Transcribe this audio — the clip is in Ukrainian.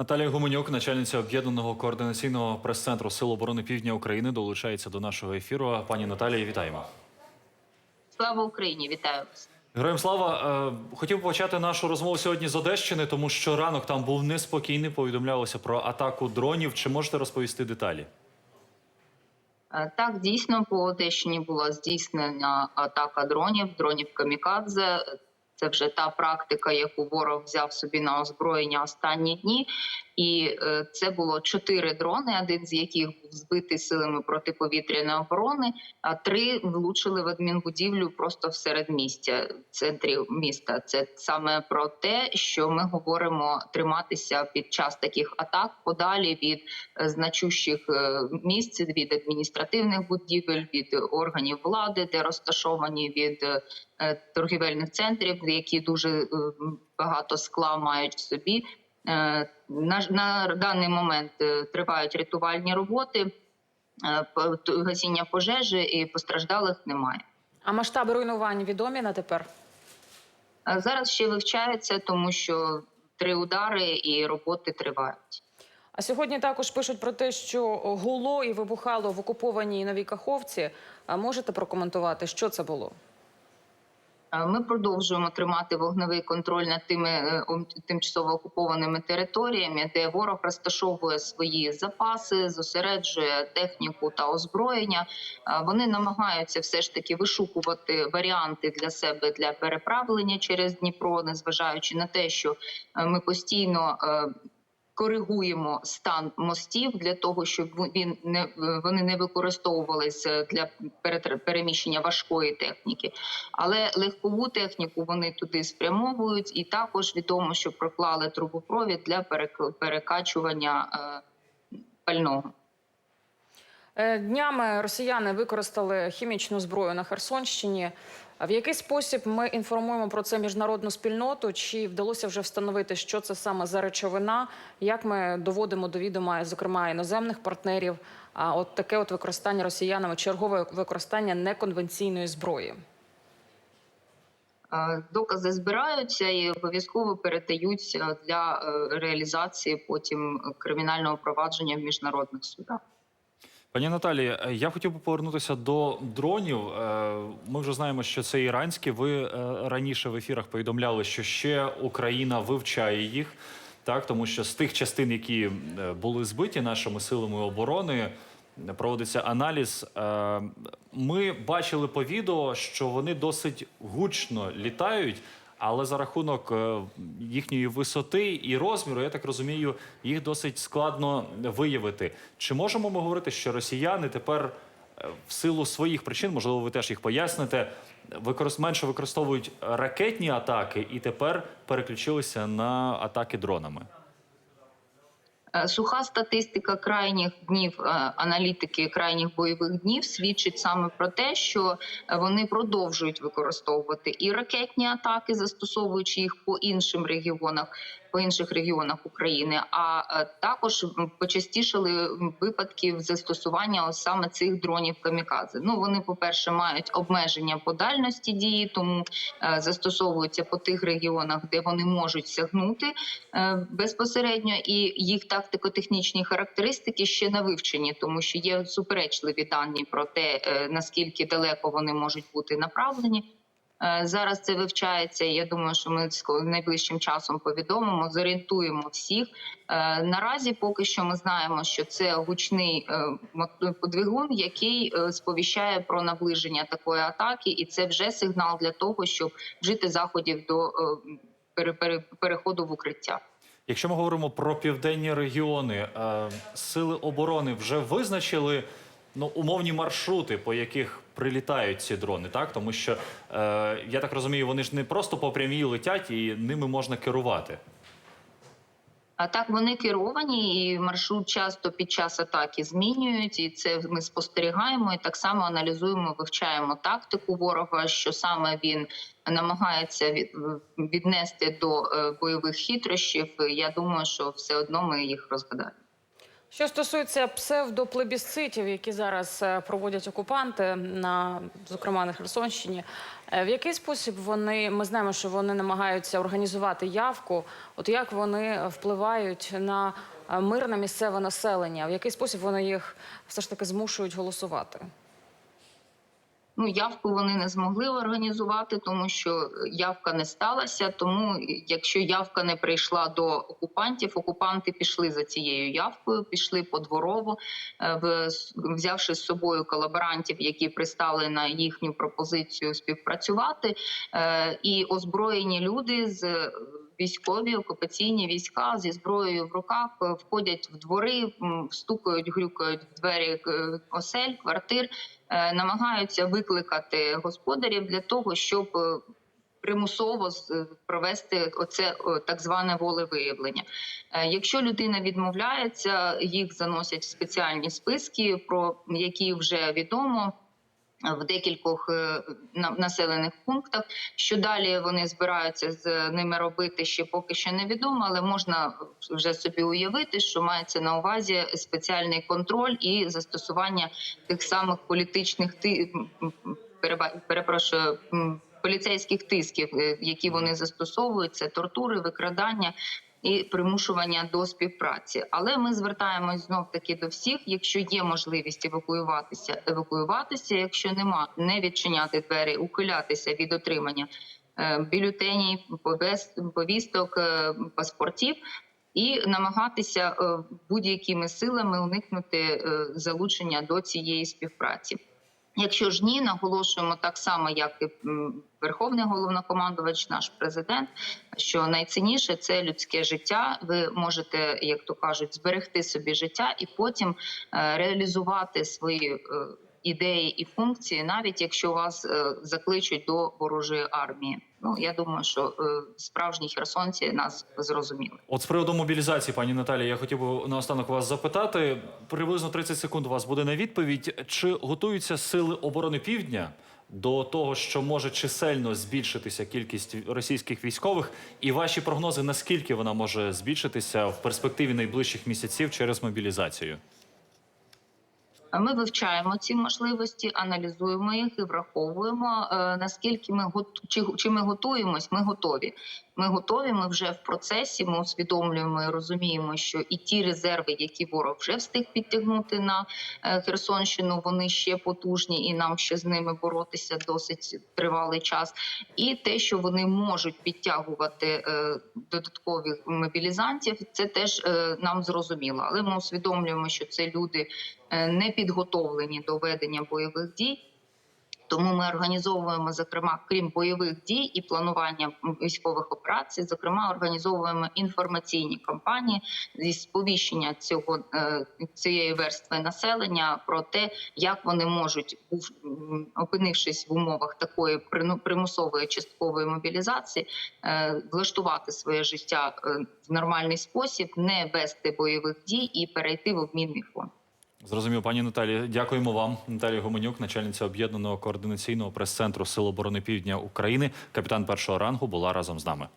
Наталія Гуменюк, начальниця об'єднаного координаційного прес-центру Сил оборони Півдня України, долучається до нашого ефіру. Пані Наталія, вітаємо. Слава Україні! Вітаю вас. Героям слава. Е, Хотів почати нашу розмову сьогодні з Одещини, тому що ранок там був неспокійний. Повідомлялося про атаку дронів. Чи можете розповісти деталі? Е, Так, дійсно по Одещині була здійснена атака дронів, дронів камікадзе. Це вже та практика, яку ворог взяв собі на озброєння останні дні. І е, це було чотири дрони, один з яких був збитий силами протиповітряної оборони, а три влучили в адмінбудівлю просто в середмістя, в центрі міста. Це саме про те, що ми говоримо триматися під час таких атак подалі від е, значущих е, місць, від адміністративних будівель, від органів влади, де розташовані від торгівельних центрів, які дуже багато скла мають в собі. Е, На, на даний момент е, тривають рятувальні роботи, е, гасіння пожежі і постраждалих немає. А масштаби руйнувань відомі на тепер? Зараз ще вивчається, тому що три удари і роботи тривають. А сьогодні також пишуть про те, що гуло і вибухало в окупованій новій Каховці. А можете прокоментувати, що це було? Е, Ми продовжуємо тримати вогневий контроль над тими е, тимчасово окупованими територіями, де ворог розташовує свої запаси, зосереджує техніку та озброєння. Е, Вони намагаються все ж таки вишукувати варіанти для себе для переправлення через Дніпро, незважаючи на те, що е, ми постійно. Е, Коригуємо стан мостів для того, щоб він не вони не використовувалися для перетр- переміщення важкої техніки, але легкову техніку вони туди спрямовують, і також відомо, що проклали трубопровід для перек- перекачування е, пального. Е, Днями росіяни використали хімічну зброю на Херсонщині. В який спосіб ми інформуємо про це міжнародну спільноту? Чи вдалося вже встановити, що це саме за речовина? Як ми доводимо до відома, зокрема іноземних партнерів? А от таке от використання росіянами, чергове використання неконвенційної зброї? Докази збираються і обов'язково передаються для е, реалізації потім кримінального провадження в міжнародних судах. Пані Наталі, е, я хотів би повернутися до дронів. Е, Ми вже знаємо, що це іранські. Ви е, раніше в ефірах повідомляли, що ще Україна вивчає їх, так тому що з тих частин, які були збиті нашими силами оборони, проводиться аналіз. Ми бачили по відео, що вони досить гучно літають. Але за рахунок е, їхньої висоти і розміру, я так розумію, їх досить складно виявити. Чи можемо ми говорити, що росіяни тепер е, в силу своїх причин, можливо, ви теж їх поясните, використ... менше використовують ракетні атаки і тепер переключилися на атаки дронами? Е, Суха статистика крайніх днів е, аналітики крайніх бойових днів свідчить саме про те, що е, вони продовжують використовувати і ракетні атаки, застосовуючи їх по іншим регіонах, по інших регіонах України. А е, також почастішали випадків застосування саме цих дронів камікадзе. Ну вони, по перше, мають обмеження по дальності дії, тому е, застосовуються по тих регіонах, де вони можуть сягнути е, безпосередньо, і їх тактико-технічні характеристики ще не вивчені, тому що є суперечливі дані про те, наскільки далеко вони можуть бути направлені. Е, Зараз це вивчається. Я думаю, що ми найближчим часом повідомимо, зорієнтуємо всіх. Е, Наразі поки що ми знаємо, що це гучний е, мот- двигун, який сповіщає про наближення такої атаки, і це вже сигнал для того, щоб вжити заходів до пере- пере- переходу в укриття. Якщо ми говоримо про південні регіони, сили оборони вже визначили ну, умовні маршрути, по яких прилітають ці дрони, так тому що е, я так розумію, вони ж не просто по прямій летять і ними можна керувати. А так вони керовані, і маршрут часто під час атаки змінюють, і це ми спостерігаємо. І так само аналізуємо, вивчаємо тактику ворога, що саме він намагається віднести до е, бойових хитрощів. Я думаю, що все одно ми їх розгадаємо. Що стосується псевдоплебісцитів, які зараз е, проводять окупанти на зокрема на Херсонщині, е, в який спосіб вони ми знаємо, що вони намагаються організувати явку? От як вони впливають на е, мирне місцеве населення? В який спосіб вони їх все ж таки змушують голосувати? Ну, явку вони не змогли організувати, тому що явка не сталася. Тому, якщо явка не прийшла до окупантів, окупанти пішли за цією явкою, пішли подворово, е, в- взявши з собою колаборантів, які пристали на їхню пропозицію співпрацювати, Е, і озброєні люди з військові окупаційні війська зі зброєю в руках е, входять в двори, стукають, грюкають в двері е, осель, квартир, е, намагаються викликати господарів для того, щоб примусово провести оце так зване волевиявлення. Якщо людина відмовляється, їх заносять в спеціальні списки, про які вже відомо. В декількох е, на- населених пунктах, що далі вони збираються з ними робити, ще поки що невідомо, але можна вже собі уявити, що мається на увазі спеціальний контроль і застосування тих самих політичних ти перепрошую. Поліцейських тисків, е, які вони застосовують, це тортури, викрадання і примушування до співпраці. Але ми звертаємось знов таки до всіх. Якщо є можливість евакуюватися, евакуюватися. Якщо нема, не відчиняти двері, ухилятися від отримання е, бюлетенів, повісток, е, паспортів. І намагатися е, будь-якими силами уникнути залучення до цієї співпраці. Якщо ж ні, наголошуємо так само, як і Верховний головнокомандувач, наш президент, що найцінніше це людське життя. Ви можете, як то кажуть, зберегти собі життя і потім е, реалізувати свої е, ідеї і функції, навіть якщо вас е, закличуть до ворожої армії. Ну я думаю, що е, справжні херсонці нас зрозуміли. От з приводу мобілізації, пані Наталі, я хотів би наостанок вас запитати. Приблизно 30 секунд у вас буде на відповідь. Чи готуються сили оборони Півдня до того, що може чисельно збільшитися кількість російських військових, і ваші прогнози, наскільки вона може збільшитися в перспективі найближчих місяців через мобілізацію? Ми вивчаємо ці можливості, аналізуємо їх і враховуємо. Е, Наскільки ми чи, чи ми готуємось? Ми готові. Ми готові. Ми вже в процесі. Ми усвідомлюємо і розуміємо, що і ті резерви, які ворог вже встиг підтягнути на е, Херсонщину, вони ще потужні, і нам ще з ними боротися досить тривалий час. І те, що вони можуть підтягувати е, додаткових мобілізантів, це теж нам зрозуміло. Але ми усвідомлюємо, що це люди не підготовлені до ведення бойових дій. Тому ми організовуємо, зокрема, крім бойових дій і планування військових операцій, зокрема, організовуємо інформаційні кампанії зі сповіщення цього е, цієї верстви населення про те, як вони можуть, опинившись в умовах такої примусової часткової мобілізації, е, влаштувати своє життя е, в нормальний спосіб, не вести бойових дій і перейти в обмінний фонд. Зрозумів, пані Наталі. Дякуємо вам. Наталія Гуменюк, начальниця об'єднаного координаційного прес-центру Сил оборони Півдня України, капітан першого рангу, була разом з нами.